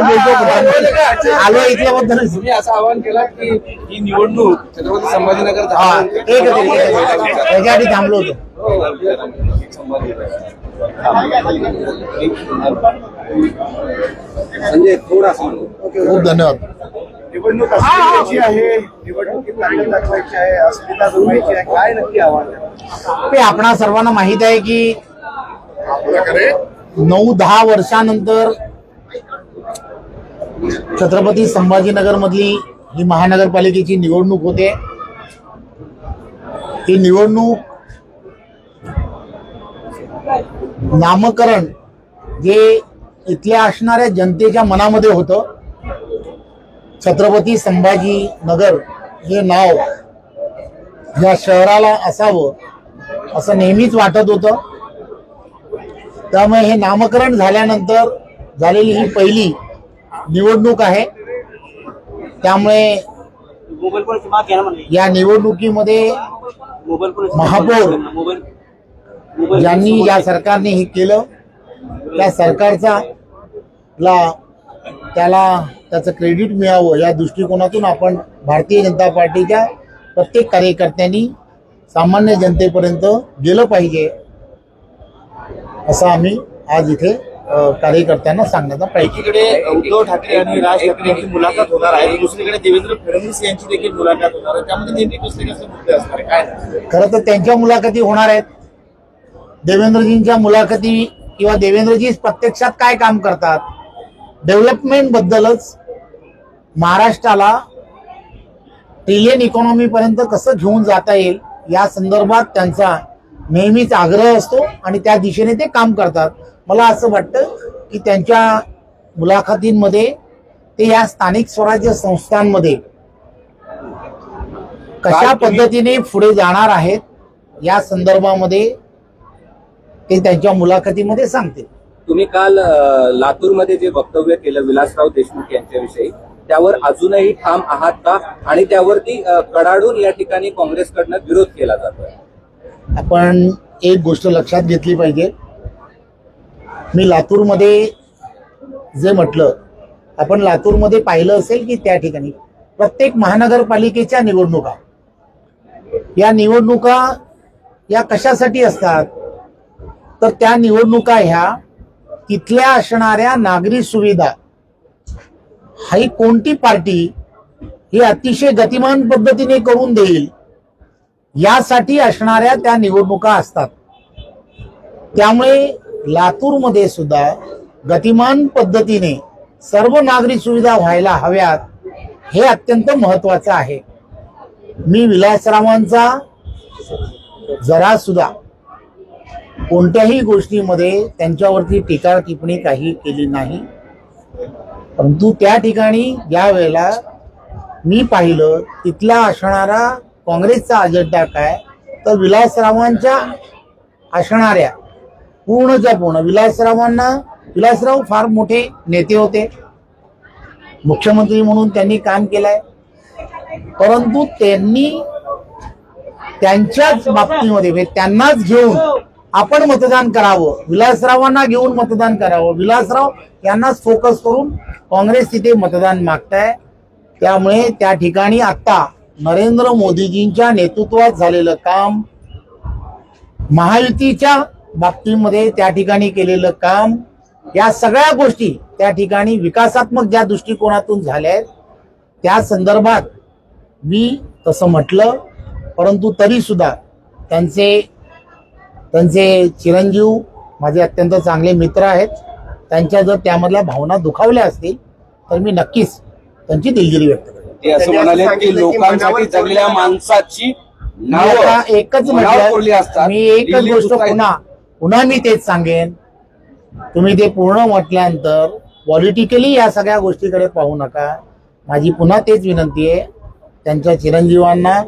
आलो इथल्याबद्दल तुम्ही असं आवाहन केलं की ही निवडणूक छत्रपती संभाजीनगर हा त्याच्यासाठी थांबलो होतो. म्हणजे थोडासा खूप धन्यवाद. निवडणूक असली आहे निवडणुकीत ताकद दाखवायची आहे अस्मिता जमवायची आहे काय नक्की आव्हान आपणा सर्वांना माहीत आहे की नऊ दहा वर्षानंतर छत्रपती संभाजीनगर मधली ही महानगरपालिकेची निवडणूक होते. ही निवडणूक नामकरण जे इथल्या असणाऱ्या जनतेच्या मनामध्ये होतं. छत्रपती संभाजी नगर हे नाव या शहराला असावं असं नेहमीच वाटत होतं. त्यामुळे हे नामकरण झाल्यानंतर झालेली ही पहिली निवडणूक आहे. त्यामुळे या निवडणुकीमध्ये महापौर ज्यांनी या सरकारने हे केलं त्या सरकारचा ला त्याला त्याचं क्रेडिट मिळावं या दृष्टिकोनातून आपण भारतीय जनता पार्टीच्या प्रत्येक कार्यकर्त्यांनी सामान्य जनतेपर्यंत गेलं पाहिजे असं आम्ही आज इथे कार्यकर्त्यांना सांगण्याचा प्रयत्न. एकीकडे उद्धव ठाकरे आणि राज ठाकरे यांची मुलाखत होणार आहे. दुसरीकडे देवेंद्र फडणवीस यांची देखील मुलाखत होणार आहे. त्यामध्ये नेमके कसले कसले मुद्दे असणार आहे? काय खरं तर त्यांच्या मुलाखती होणार आहेत. देवेंद्रजींच्या मुलाखती किंवा देवेंद्रजी प्रत्यक्षात काय काम करतात? डेव्हलपमेंट बद्दलच महाराष्ट्राला ट्रिलियन इकॉनॉमी पर्यंत कसं घेऊन जाता येईल या संदर्भात त्यांचा नेहमीच आग्रह असतो आणि त्या दिशेने ते काम करतात. मला असं वाटतं की त्यांच्या मुलाखतींमध्ये ते या स्थानिक स्वराज्य संस्थांमध्ये कशा पद्धतीने पुढे जाणार आहेत या संदर्भामध्ये ते त्यांच्या मुलाखतीमध्ये सांगतील. तुम्ही काल लातूरमध्ये जे वक्तव्य केलं विलासराव देशमुख यांच्याविषयी त्यावर अजूनही ठाम आहात का? आणि त्यावरती कडाडून या ठिकाणी काँग्रेसकडनं विरोध केला जातोय. आपण एक गोष्ट लक्षात घेतली पाहिजे. मी लातूरमध्ये जे म्हटलं आपण लातूरमध्ये पाहिलं असेल की त्या ठिकाणी प्रत्येक महानगरपालिकेच्या निवडणुका. या निवडणुका या कशासाठी असतात? तर त्या निवडणुका ह्या तिथल्या असणाऱ्या नागरी सुविधा. ही कोणती पार्टी ही अतिशय गतिमान पद्धतीने करून देईल यासाठी असणाऱ्या त्या निवडणुका असतात. त्यामुळे लातूरमध्ये सुद्धा गतिमान पद्धतीने सर्व नागरी सुविधा व्हायला हव्यात हे अत्यंत महत्वाचं आहे. मी विलासरावांचा जरा सुद्धा कोणत्याही गोष्टीमध्ये त्यांच्यावरती टीका टिप्पणी काही केली नाही. परंतु त्या ठिकाणी ज्या वेळेला मी पाहिलं तिथला असणारा काँग्रेसचा अजेंडा काय? तर विलासरावांच्या असणाऱ्या पूर्णच्या पूर्ण विलासरावांना विलासराव फार मोठे नेते होते. मुख्यमंत्री म्हणून त्यांनी काम केलंय. परंतु त्यांनी त्यांच्याच बाबतीमध्ये म्हणजे त्यांनाच घेऊन आपण मतदान करावं. विलासरावांना घेऊन मतदान करावं. विलासराव यांनाच फोकस करून काँग्रेस तिथे मतदान मागताय. त्यामुळे त्या ठिकाणी आता नरेंद्र मोदीजींच्या नेतृत्वात झालेलं काम महायुतीच्या बाबतीमध्ये त्या ठिकाणी केलेलं काम या सगळ्या गोष्टी त्या ठिकाणी विकासात्मक ज्या दृष्टिकोनातून झाल्या आहेत त्या संदर्भात मी तसं म्हटलं परंतु तरी सुद्धा त्यांचे त्यांचे चिरंजीव माझे अत्यंत चांगले मित्र आहेत. त्यांच्या जर त्यामधल्या भावना दुखावल्या असतील तर मी नक्कीच त्यांची दिलगिरी व्यक्त करेन. ते असं म्हणाले की लोकांसाठी जगलेल्या माणसाची एकच म्हटलं असतात. मी एकच गोष्ट पुन्हा पुन्हा मी तेच सांगेन. तुम्ही ते पूर्ण म्हटल्यानंतर पॉलिटिकली या सगळ्या गोष्टीकडे पाहू नका. माझी पुन्हा तेच विनंती आहे. त्यांच्या चिरंजीवांना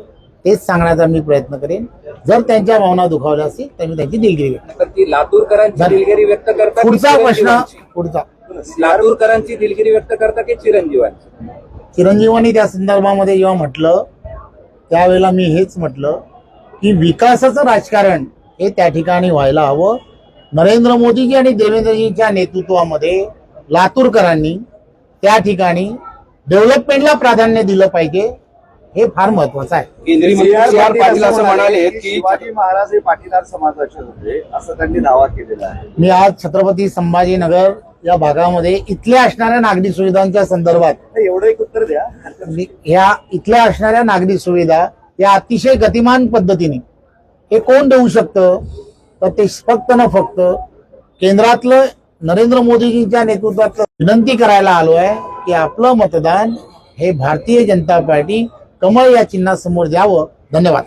तेच सांगण्याचा मी प्रयत्न करेन. जर त्यांच्या भावना दुखावल्या असतील तर मी त्यांची दिलगिरी व्यक्त दिलगिरी व्यक्त करता पुढचा प्रश्न? पुढचा. लातूरकरांची दिलगिरी व्यक्त करता की चिरंजीवांची? चिरंजीवांनी त्या संदर्भामध्ये जेव्हा म्हटलं त्यावेळेला मी हेच म्हटलं की विकासाचं राजकारण हे त्या ठिकाणी व्हायला हवं. नरेंद्र मोदीजी आणि देवेंद्रजींच्या नेतृत्वामध्ये लातूरकरांनी त्या ठिकाणी डेव्हलपमेंटला प्राधान्य दिलं पाहिजे. हे फार महत्वाचं आहे. केंद्रीय मंत्री सी आर पाटील असं म्हणाले की की शिवाजी महाराज हे पाटीदार समाजाचे होते असं त्यांनी दावा केलेला आहे. मी आज छत्रपती संभाजीनगर या भागामध्ये इथल्या असणाऱ्या नागरी सुविधांच्या संदर्भात एवढं एक उत्तर द्या. ह्या इथल्या असणाऱ्या नागरी सुविधा या अतिशय गतिमान पद्धतीने हे कोण देऊ शकतं? तर ते फक्त न फक्त केंद्रातलं नरेंद्र मोदीजींच्या नेतृत्वातलं विनंती करायला आलो आहे की आपलं मतदान हे भारतीय जनता पार्टी कमळ या चिन्हासमोर द्यावं. धन्यवाद.